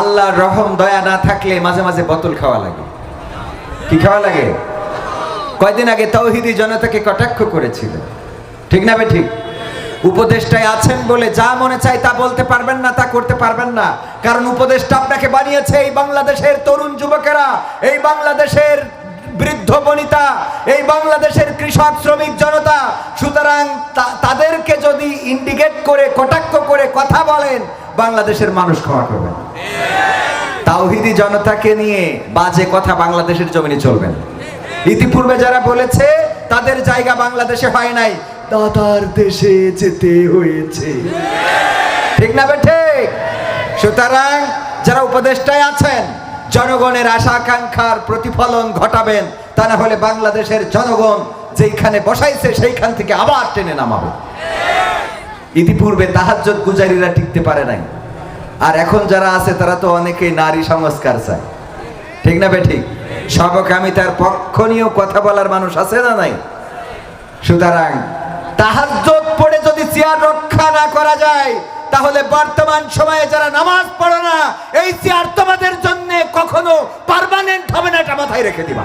আল্লাহর রহম, দয়া না থাকলে মাঝে মাঝে বোতল খাওয়া লাগে। কি খাওয়া লাগে? কয়দিন আগে তৌহিদি জনতাকে কটাক্ষ করেছিল। ঠিক না ঠিক? উপদেষ্টায় আছেন বলে যা মনে চাই তা বলতে পারবেন না, তা করতে পারবেন না। কারণ উপদেষ্টা আপনাকে বানিয়েছে এই বাংলাদেশের তরুণ যুবকেরা, এই বাংলাদেশের বৃদ্ধ বনিতা, এই বাংলাদেশের কৃষক, শ্রমিক জনতা। সুতরাং তাদেরকে যদি ইন্ডিকেট করে, কটাক্ষ করে কথা বলেন বাংলাদেশের মানুষ ক্ষমা করবেন তাওহিদি জনতাকে নিয়ে বাজে কথা বাংলাদেশের জমিনে চলবে না। ইতিপূর্বে যারা বলেছে, তাদের জায়গা বাংলাদেশে হয় নাই, দাদার দেশে যেতে হয়েছে। ঠিক না ঠিক? সুতরাং যারা উপদেষ্টায় আছেন, জনগণের আশা আকাঙ্ক্ষার প্রতিফলন ঘটাবেন, তা না হলে বাংলাদেশের জনগণ যেইখানে বসাইছে, সেইখান থেকে আবার টেনে নামাবে। ইতিপূর্বে তাহাজ্জত গুজারিরা টিকতে পারে নাই। আর এখন যারা আছে, তারা তো অনেকেই নারী সংস্কার চায়। ঠিক না ঠিক? সবকামিতার পক্ষ নিয়েও কথা বলার মানুষ আছে না নাই? সুতরাং তাহাজ্জত পড়ে যদি চেয়ার রক্ষা না করা যায়, তাহলে বর্তমান সময়ে যারা নামাজ পড়ো না, এই চেয়ার তোমাদের জন্য কখনো পারমানেন্ট হবে না, এটা মাথায় রেখে দিবা।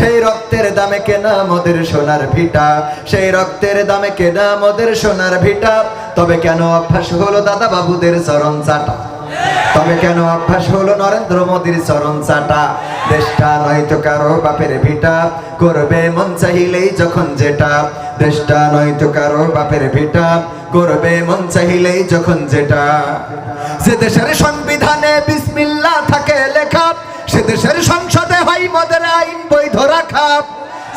সেই রক্তের দামে কেনা মোদের সোনার ভিটা। সেই রক্তের দামে কেনা মোদের সোনার ভিটা। তবে কেন অভ্যাস হলো দাদা বাবুদের চরণ চাটা? তবে কেন অভ্যাস হলো নরেন্দ্র মোদীর চরণ চাটা? দেশটা নয়তো কারও বাপের ভিটা। করবে মন চাহিলেই যখন যেটা। দেশটা নয়তো কারও বাপের ভিটা। করবে মন চাহিলেই যখন যেটা। যে দেশের সংবিধানে বিসমিল্লা থাকে লেখা। সে দেশের মদের আইন বৈধ রাখা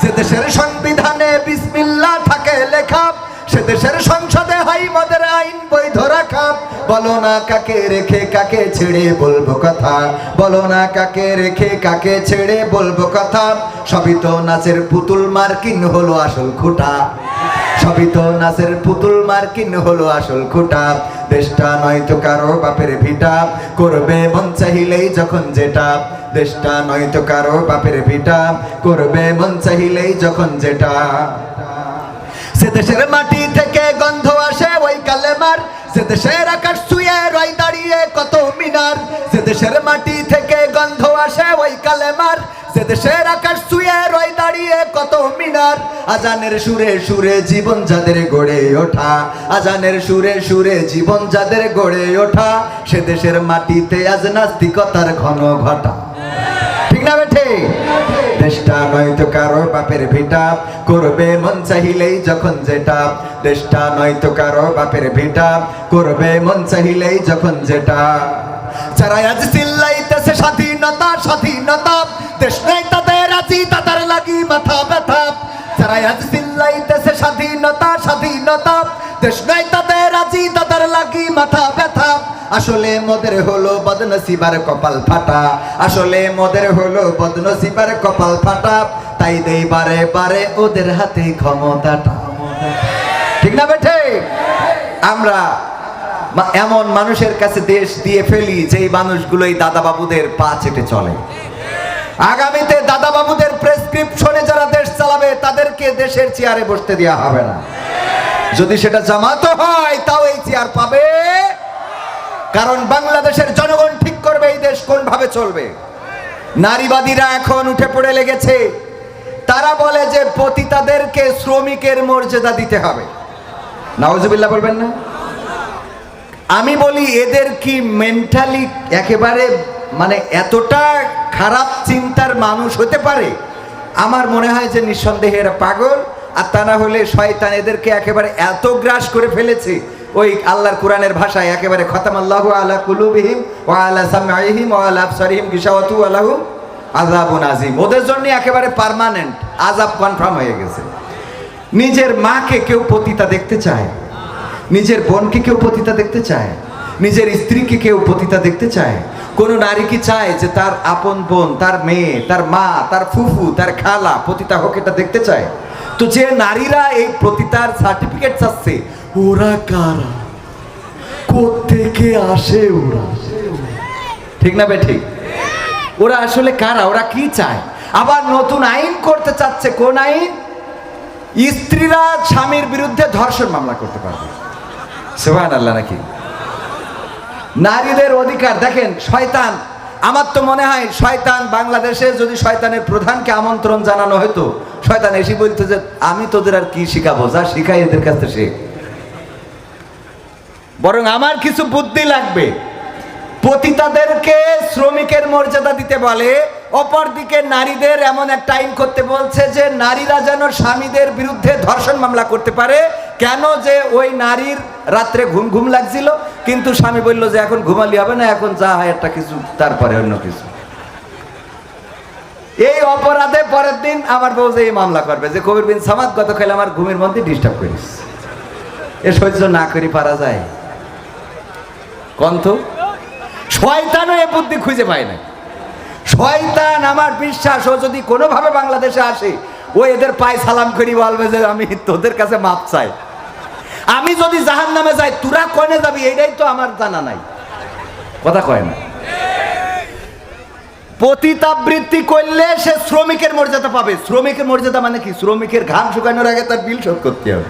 যে দেশের সংবিধানে বিসমিল্লাহ থাকে লেখা। সে দেশের সংসদে হয় মদের আইন বৈধ রাখা বলো না কাকে রেখে কাকে ছেড়ে বলব কথা। বলো না কাকে রেখে কাকে ছেড়ে বলব কথা। সবই তো নাচের পুতুল মার্কিন হলো আসল খুঁটা। সবই তো নাচের পুতুল মার্কিন হলো আসল খুঁটা। দেশটা নয়তো কারও বাপের ভিটা। করবে মন চাহিলেই যখন যেটা। দেশটা নয়তো কারও বাপের ভিটা। করবে মন চাহিলেই যখন যেটা। সে দেশের মাটি থেকে গন্ধ আসে ওই কালেমার। সে দেশের আকাশ ছুঁয়ে রয় দাঁড়িয়ে কত মিনার। সে দেশের মাটি থেকে গন্ধ আসে ওই কালেমার। সে দেশের আকাশ ছুঁয়ে রয় দাঁড়িয়ে কত মিনার। আজানের সুরে সুরে জীবন যাদের গড়ে ওঠা। আজানের সুরে সুরে জীবন যাদের গড়ে ওঠা। সে দেশের মাটিতে আজ নাস্তিকতার ঘন ঘটা। ঠিক না কারও বাপের ভিটা। করবে মন চাহিলেই যখন যেটা। দেশটা নয়তো কারও বাপের ভিটা। করবে মন চাহিলেই যখন যেটা। যারা আজ চিল্লাইতেছে স্বাধীনতা স্বাধীনতা মাথা ব্যথা। যারা আজ স্বাধীনতা স্বাধীনতা। দেশ তাদের তাদের লাগি মাথা ব্যথা। আসলে হলো বদনসিবার কপাল ফাটা। আসলে হলো বদনসিবার কপাল ফাটা। তাই দেই বারে বারে ওদের হাতে ক্ষমতাটা। ঠিক না বেঠে? আমরা এমন মানুষের কাছে দেশ দিয়ে ফেলি যেই মানুষগুলোই দাদা বাবুদের পা চেটে চলে। আগামীতে দাদা বাবুদের তাদেরকে দেশের চেয়ারে বসতে দেওয়া হবে না। যদি সেটা জামাতো হয়, তাও এই চেয়ার পাবে। কারণ বাংলাদেশের জনগণ ঠিক করবে এই দেশ কোন ভাবে চলবে। নারীবাদীরা এখন উঠে পড়ে লেগেছে। তারা বলে যে পতিতাদেরকে শ্রমিকের মর্যাদা দিতে হবে। নাওজুবিল্লাহ বলবেন না? আমি বলি এদের কি মেন্টালি একেবারে মানে এতটা খারাপ চিন্তার মানুষ হতে পারে? আমার মনে হয় যে নিঃসন্দেহে এরা পাগল, আর তা না হলে শয়তান এদেরকে একেবারে এত গ্রাস করে ফেলেছে। ওই আল্লাহর কোরআনের ভাষায় একেবারে খতাম আল্লাহ আলা কুলুবিহিম ও আলা সামাইহিম ও আলা আবসারিহিম গিশাওয়াতু আলাহুম আযাবুন আজিম ওদের জন্য একেবারে পার্মানেন্ট আজাব কনফার্ম হয়ে গেছে। নিজের মাকে কেউ পতিতা দেখতে চায়? নিজের বোনকে কেউ পতিতা দেখতে চায়? নিজের স্ত্রীকে কেউ পতিতা দেখতে চায়? কোন নারী কি চায় যে তার আপন বোন, তার মেয়ে, তার মা, তার ফুফু, তার খালা পতিতা হোক এটা দেখতে চায়? তো যে নারীরা এই পতিতার সার্টিফিকেট চাচ্ছে ওরা কারা? কোত্থেকে আসে ওরা? ঠিক না বে, ঠিক? ওরা আসলে কারা? ওরা কি চায়? আবার নতুন আইন করতে চাচ্ছে কোন আইন? স্ত্রীরা স্বামীর বিরুদ্ধে ধর্ষণ মামলা করতে পারবে। সেবান আল্লাহ নাকি? নারীদের অধিকার। দেখেন, শয়তান, আমার তো মনে হয় শয়তান বাংলাদেশে যদি শয়তানের প্রধানকে আমন্ত্রণ জানানো হতো শয়তান এসে বলতো যে, আমি তোদের আর কি শিখাবো? যা শিখাই এদের কাছে শেখ। বরং আমার কিছু বুদ্ধি লাগবে। পতিতাদেরকে শ্রমিকের মর্যাদা দিতে বলে, অপরদিকে নারীদের এমন একটা আইন করতে বলছে যে, নারীরা যেন স্বামীদের বিরুদ্ধে ধর্ষণ মামলা করতে পারে কেন যে ওই নারীর রাত্রে ঘুম ঘুম লাগছিল? কিন্তু স্বামী বলল যে এখন ঘুমালি হবে না, এখন যা হয় একটা কিছু, তারপরে অন্য কিছু। এই অপরাধে পরের দিন আমার বউ যে এই মামলা করবে, যে কবির বিন সামাদ গতকাল আমার ঘুমের মধ্যে ডিস্টার্ব করিস। এ সহ্য না করি, পারা যায়। কন্থ শয়তানও এ বুদ্ধি খুঁজে পায় না শয়তান আমার বিশ্বাস, ও যদি কোনোভাবে বাংলাদেশে আসে ও এদের পায়ে সালাম করি বলবে যে আমি তোদের কাছে মাপ চাই। আমি যদি জাহান নামে যাই, তোরা কনে যাবি? এটাই তো আমার জানা নাই। কথা কয় না? পতিতাবৃত্তি করলে সে শ্রমিকের মর্যাদা পাবে। শ্রমিকের মর্যাদা মানে কি? শ্রমিকের ঘাম শুকানোর আগে তার বিল শোধ করতে হবে।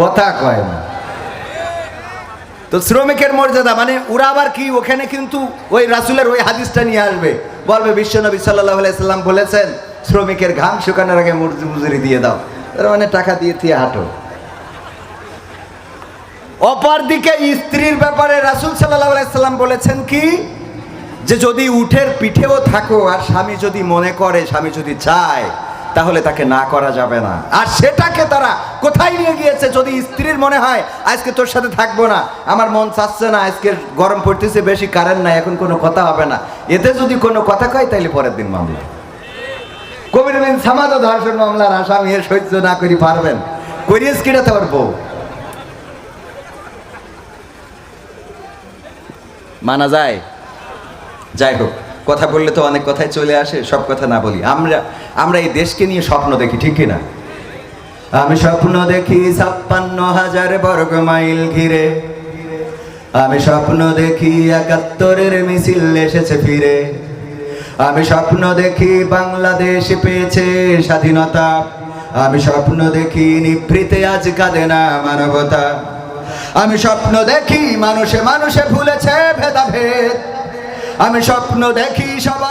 কথা কয় না? তো শ্রমিকের মর্যাদা মানে ওরা আবার কি? ওখানে কিন্তু ওই রাসুলের ওই হাদিসটা নিয়ে আসবে। বলবে, বিশ্বনবী সাল্লাহ সাল্লাম বলেছেন শ্রমিকের ঘাম শুকানোর আগে মজুরি দিয়ে দাও। মানে টাকা দিয়ে দিয়ে হাঁটো। অপর দিকে স্ত্রীর ব্যাপারে রাসুল সাল্লাম বলেছেন কি? যে যদি উঠের পিঠেও থাকো আর স্বামী যদি মনে করে, স্বামী যদি চায়, তাহলে তাকে না করা যাবে না। আর সেটাকে তারা কোথায় নিয়ে গিয়েছে? যদি স্ত্রীর মনে হয়, আজকে তোর সাথে থাকব না, আমার মন চাচ্ছে না, আজকে গরম পড়তেছে, বেশি কারেন্ট নাই, এখন কোনো কথা হবে না। এতে যদি কোনো কথা কয়, তাইলে পরের দিন মামলা। কবির বিন সামাদ ধর্ষণ মামলার আসামি সহ্য না করি পারবেন। করিয়েস তোর বউ? মানা যায়? যাই হোক, কথা বললে তো অনেক কথাই চলে আসে, সব কথা না বলি। আমরা আমরা এই দেশকে নিয়ে স্বপ্ন দেখি, ঠিক কিনা? আমি স্বপ্ন দেখি ছাপ্পান্ন হাজার বর্গ মাইল ঘিরে। আমি স্বপ্ন দেখি একাত্তরের মিছিল এসেছে ফিরে। আমি স্বপ্ন দেখি বাংলাদেশ পেয়েছে স্বাধীনতা। আমি স্বপ্ন দেখি নিভৃতে আজ কাঁদে না মানবতা। আমি স্বপ্ন দেখি মানুষে মানুষে ভুলেছে ভেদাভেদ। আমি স্বপ্ন দেখি সবাই